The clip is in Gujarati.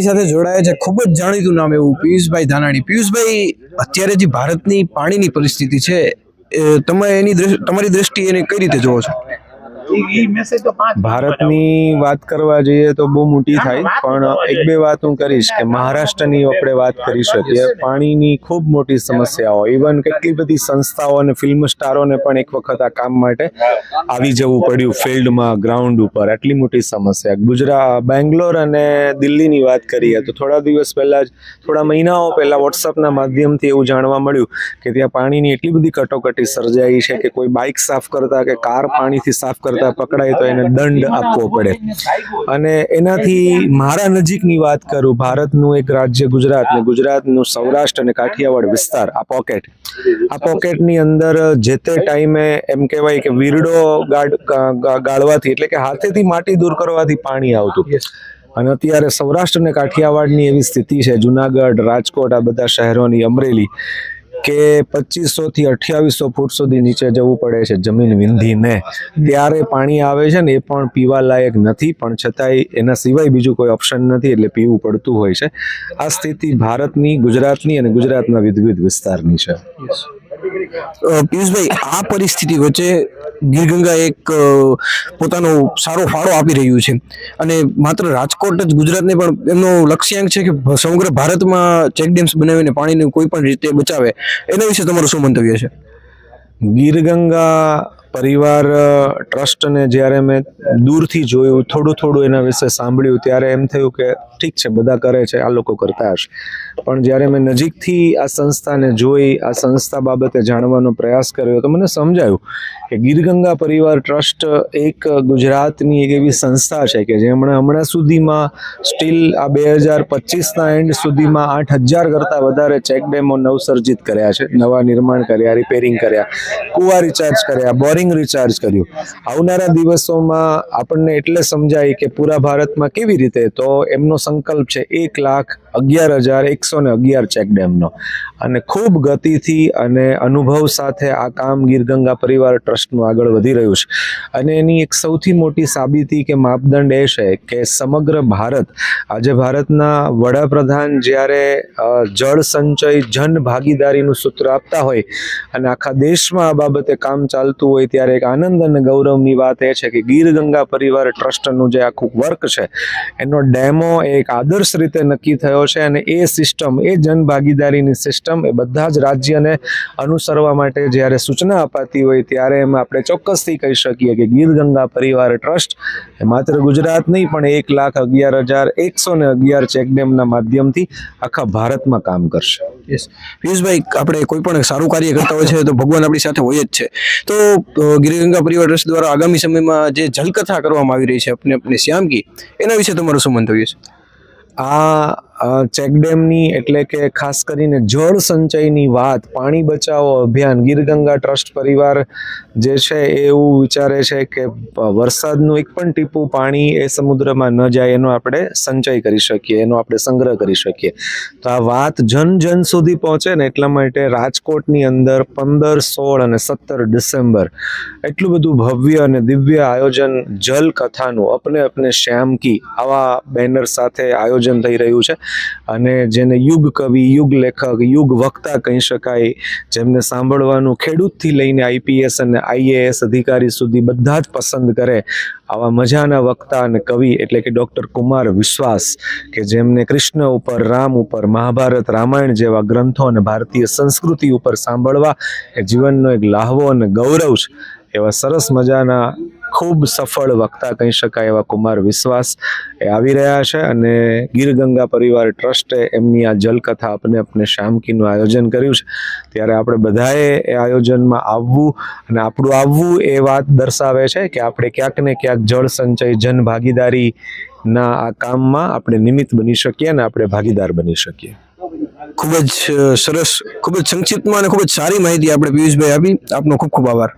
સાથે જોડાયા છે. ખૂબ જ જાણીતું નામ એવું, પિયુષભાઈ ધાનાણી. પિયુષભાઈ, અત્યારે જે ભારતની પાણીની પરિસ્થિતિ છે તમે એની તમારી દ્રષ્ટિએ એને કઈ રીતે જોવો છો? ભારતની વાત કરવા જઈએ તો બહુ મોટી થાય પણ એક બે વાત હું કરીશ કે મહારાષ્ટ્રની આપણે વાત કરી શકીએ પાણીની ખૂબ મોટી સમસ્યાઓ ઇવન કેટલી બધી સંસ્થાઓ અને ફિલ્મ સ્ટારોને પણ એક વખત આ કામ માટે આવી જવું પડ્યું ફિલ્ડમાં ગ્રાઉન્ડ ઉપર. આટલી મોટી સમસ્યા. ગુજરાત બેંગ્લોર અને દિલ્હીની વાત કરીએ તો થોડા દિવસ પહેલાં જ થોડા મહિનાઓ પહેલાં વોટ્સઅપના માધ્યમથી એવું જાણવા મળ્યું કે ત્યાં પાણીની એટલી બધી કટોકટી સર્જાઈ છે કે કોઈ બાઇક સાફ કરતા કે કાર પાણીથી સાફ કરતા પકડાય તો એને દંડ આપવો પડે. અને એનાથી મારા નજીકની વાત કરું ભારતનું એક રાજ્ય ગુજરાત ને ગુજરાતનું સૌરાષ્ટ્ર અને કાઠિયાવાડ વિસ્તાર આ પોકેટ આ પોકેટની અંદર જે તે ટાઈમે એમ કહેવાય કે વીરડો ગાડ ગાળવાથી એટલે કે હાથેથી માટી દૂર કરવાથી પાણી આવતું. અને અત્યારે સૌરાષ્ટ્ર અને કાઠિયાવાડની એવી સ્થિતિ છે જુનાગઢ રાજકોટ આ બધા શહેરોની અમરેલી. કે પચીસો થી અઠ્યાવીસો ફૂટ સુધી નીચે જવું પડે છે જમીન વિંધીને. ત્યારે પાણી આવે છે ને એ પણ પીવા લાયક નથી, પણ છતાંય એના સિવાય બીજું કોઈ ઓપ્શન નથી એટલે પીવું પડતું હોય છે. આ સ્થિતિ ભારતની, ગુજરાતની અને ગુજરાતના વિવિધ વિસ્તારની છે. પિયુષભાઈ, આ પરિસ્થિતિ વચ્ચે ગીરગંગા એક પોતાનો સારો ફાળો આપી રહ્યું છે. અને માત્ર રાજકોટ જ ગુજરાતને પણ એમનો લક્ષ્યાંક છે કે સમગ્ર ભારતમાં ચેકડેમ્સ બનાવીને પાણીને કોઈ પણ રીતે બચાવે, એના વિશે તમારું શું મંતવ્ય છે? ગીર ગંગા પરિવાર ટ્રસ્ટને જ્યારે મેં દૂરથી જોયું, થોડું થોડું એના વિશે સાંભળ્યું, ત્યારે એમ થયું કે ઠીક છે, બધા કરે છે, આ લોકો કરતા હશે. પણ જ્યારે મેં નજીકથી આ સંસ્થાને જોઈ, આ સંસ્થા બાબતે જાણવાનો પ્રયાસ કર્યો, તો મને સમજાયું કે ગીરગંગા પરિવાર ટ્રસ્ટ એક ગુજરાતની એક એવી સંસ્થા છે કે જેમણે હમણાં સુધીમાં સ્ટીલ આ બે હજાર પચીસના એન્ડ સુધીમાં આઠ હજાર કરતાં વધારે ચેક ડેમો નવસર્જિત કર્યા છે, નવા નિર્માણ કર્યા, રિપેરિંગ કર્યા, કુવા રિચાર્જ કર્યા, બોરિંગ રિચાર્જ કર્યું. આવનારા દિવસોમાં આપણને એટલે સમજાય કે પૂરા ભારતમાં કેવી રીતે? તો એમનો સંકલ્પ છે, એક લાખ અગિયાર હજાર એકસો ને અગિયાર ચેક ડેમનો અને ખૂબ ગતિથી અને અનુભવ સાથે આ કામ ગીરગંગા પરિવાર ટ્રસ્ટનું આગળ વધી રહ્યું છે. અને એની એક સૌથી મોટી સાબિતી કે માપદંડ એ છે કે સમગ્ર ભારત, આજે ભારતના વડાપ્રધાન જ્યારે જળ સંચય, જન ભાગીદારીનું સૂત્ર આપતા હોય અને આખા દેશમાં આ બાબતે કામ ચાલતું હોય ત્યારે એક આનંદ અને ગૌરવની વાત એ છે કે ગીર ગંગા પરિવાર ટ્રસ્ટનું જે આખું વર્ક છે, એનો ડેમો એક આદર્શ રીતે નક્કી થયો રહ્યો અને એ સિસ્ટમ એ જનભાગીદારીની સિસ્ટમ એ બધા જ રાજ્યને અનુસરવા માટે જ્યારે સૂચના અપાતી હોય ત્યારે એમ આપણે ચોક્કસથી કહી શકીએ કે ગીર ગંગા પરિવાર ટ્રસ્ટ એ માત્ર ગુજરાત નહીં પણ એક લાખ અગિયાર હજાર એકસો ને અગિયાર ચેકડેમના માધ્યમથી આખા ભારતમાં કામ કરશે. યસ પિયુષભાઈ આપણે કોઈ પણ સારું કાર્ય કરતા હોય છે તો ભગવાન આપણી સાથે હોય જ છે. તો ગિરિગંગા પરિવાર ટ્રસ્ટ દ્વારા આગામી સમયમાં જે જલકથા કરવામાં આવી રહી છે આપણે આપણે શ્યામગી એના વિશે તમારું શું મંતવ્ય છે? આ ચેકડેમની એટલે કે ખાસ કરીને જળ સંચયની વાત, પાણી બચાવો અભિયાન, ગીરગંગા ટ્રસ્ટ પરિવાર જે છે એ એવું વિચારે છે કે વરસાદનું એક પણ ટીપું પાણી એ સમુદ્રમાં ન જાય એનો આપણે સંચય કરી શકીએ, એનો આપણે સંગ્રહ કરી શકીએ. તો આ વાત જન જન સુધી પહોંચે ને એટલા માટે રાજકોટની અંદર પંદર, સોળ અને સત્તર ડિસેમ્બર એટલું બધું ભવ્ય અને દિવ્ય આયોજન જલ કથાનું અપને અપને શ્યામ કી આવા બેનર સાથે આયોજન થઈ રહ્યું છે. અને જેને યુગ કવિ, યુગ લેખક, યુગ વક્તા કહી શકાય, જેમને સાંભળવાનું ખેડૂતથી લઈને આઈપીએસ અને આઈએએસ અધિકારી સુધી બધા જ પસંદ કરે, આવા મજાના વક્તા અને કવિ એટલે કે ડૉક્ટર કુમાર વિશ્વાસ, કે જેમને કૃષ્ણ ઉપર, રામ ઉપર, મહાભારત, રામાયણ જેવા ગ્રંથો અને ભારતીય સંસ્કૃતિ ઉપર સાંભળવા એ જીવનનો એક લાહવો અને ગૌરવ છે. એવા સરસ મજાના ખૂબ સફળ વક્તા કહી શકાય એવા કુમાર વિશ્વાસ એ આવી રહ્યા છે અને ગીર ગંગા પરિવાર ટ્રસ્ટે એમની આ જલકથા અપને અપને શામકીનું આયોજન કર્યું છે. ત્યારે આપણે બધાએ એ આયોજનમાં આવવું અને આપણું આવવું એ વાત દર્શાવે છે કે આપણે ક્યાંક ને ક્યાંક જળ સંચય, જન ભાગીદારીના આ કામમાં આપણે નિમિત્ત બની શકીએ અને આપણે ભાગીદાર બની શકીએ. ખૂબ જ સરસ, ખૂબ જ સંક્ષિપ્તમાં અને ખૂબ જ સારી માહિતી આપણે પિયુષભાઈ આપી. આપનો ખૂબ ખૂબ આભાર.